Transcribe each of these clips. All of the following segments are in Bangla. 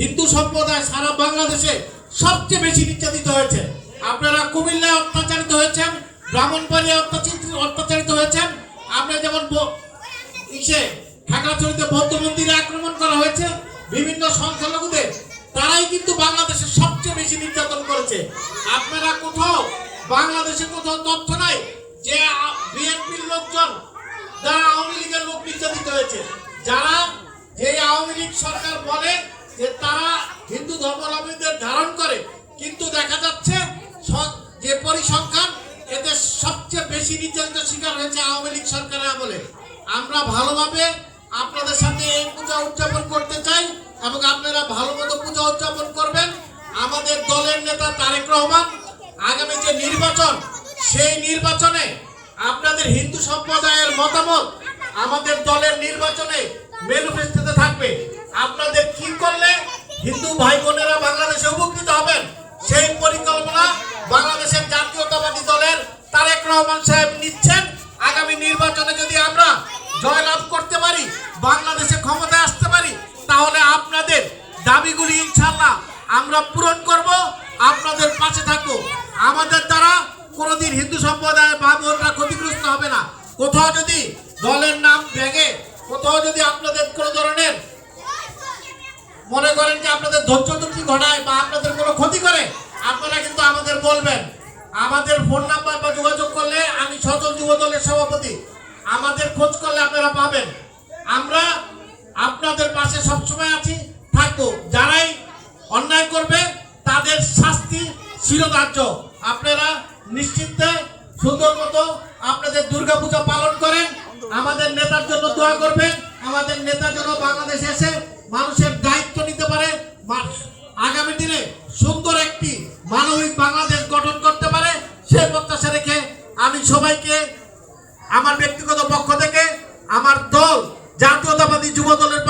হিন্দু সম্প্রদায় সারা বাংলাদেশে সবচেয়ে বেশি নির্যাতিত হয়েছে। আপনারা কুমিল্লায় অত্যাচারিত হয়েছেন, ব্রাহ্মণবাড়িয়ায় অত্যাচারিত অত্যাচারিত হয়েছেন। আপনারা যেমন ইসে খাগড়াছড়িতে বৌদ্ধ মন্দিরে আক্রমণ করা হয়েছে, বিভিন্ন সংখ্যালঘুদের, তারাই কিন্তু বাংলাদেশে সবচেয়ে বেশি নির্যাতন করেছে। আপনারা কোথাও, বাংলাদেশে কোথাও তথ্য নাই যে বিএনপির লোকজন যারা আওয়ামী লীগের লোক নির্যাতিত হয়েছে। যারা যে আওয়ামী লীগ সরকার বলে যে তারা হিন্দু ধর্মাবলম্বীদের ধারণ করে, কিন্তু দেখা যাচ্ছে যে পরিসংখ্যান এতে সবচেয়ে বেশি নির্যাতিত শিকার হয়েছে আওয়ামী লীগ সরকারের আমলে। আমরা ভালোভাবে আপনাদের সাথে এই পূজা উদযাপন করতে চাই এবং আপনারা ভালো মতো পূজা উদযাপন করবেন। আমাদের দলের নেতা তারেক রহমান, আগামী যে নির্বাচন, সেই নির্বাচনে আপনাদের হিন্দু সম্প্রদায়ের মতামত আমাদের দলের নির্বাচনে ম্যানিফেস্টোতে থাকবে। আপনাদের কি করলে হিন্দু ভাই বোনেরা বাংলাদেশে উপকৃত হবেন? সেই পরিকল্পনা বাংলাদেশের জাতীয়তাবাদী দলের তারেক রহমান সাহেব নিচ্ছেন। আগামী নির্বাচনে যদি আমরা জয়লাভ করতে পারি, বাংলাদেশে ক্ষমতায় আসতে পারি, তাহলে আপনাদের দাবিগুলি ইনশাল্লাহ আমরা পূরণ করব। আপনাদের পাশে থাকব। আমাদের দ্বারা কোনোদিন হিন্দু সম্প্রদায়ের বা বোনরা ক্ষতিগ্রস্ত হবে না। কোথাও যদি দলের নাম ভেঙে, কোথাও যদি আপনাদের কোনো ধরনের মনে করেন যে আপনাদের ধৈর্য ত্রুটি ঘটায় বা আপনাদের কোনো ক্ষতি করে, আপনারা কিন্তু আমাদের বলবেন। আমাদের ফোন নাম্বার বা যোগাযোগ করলে আমি সচল যুব দলের সভাপতি, আমাদের খোঁজ করলে আপনারা পাবেন। আমরা আপনাদের পাশে সবসময় আছি, থাকব। যারাই অন্যায় করবে, তাদের শাস্তি শিরোধার্য। আপনারা নিশ্চিন্তে, সুন্দর মতো আপনাদের দুর্গাপূজা পালন করেন। আমাদের নেতার জন্য দোয়া করবেন। আমাদের নেতার জন্য বাংলাদেশে এসে মানুষের করতে পারে আগামী দিনে সুন্দর একটি মানবিক বাংলাদেশ গঠন করতে পারে, সে প্রত্যাশা রেখে আমি সবাইকে আমার ব্যক্তিগত পক্ষ থেকে আমার দল জাতীয়তাবাদী যুব দলের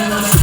in the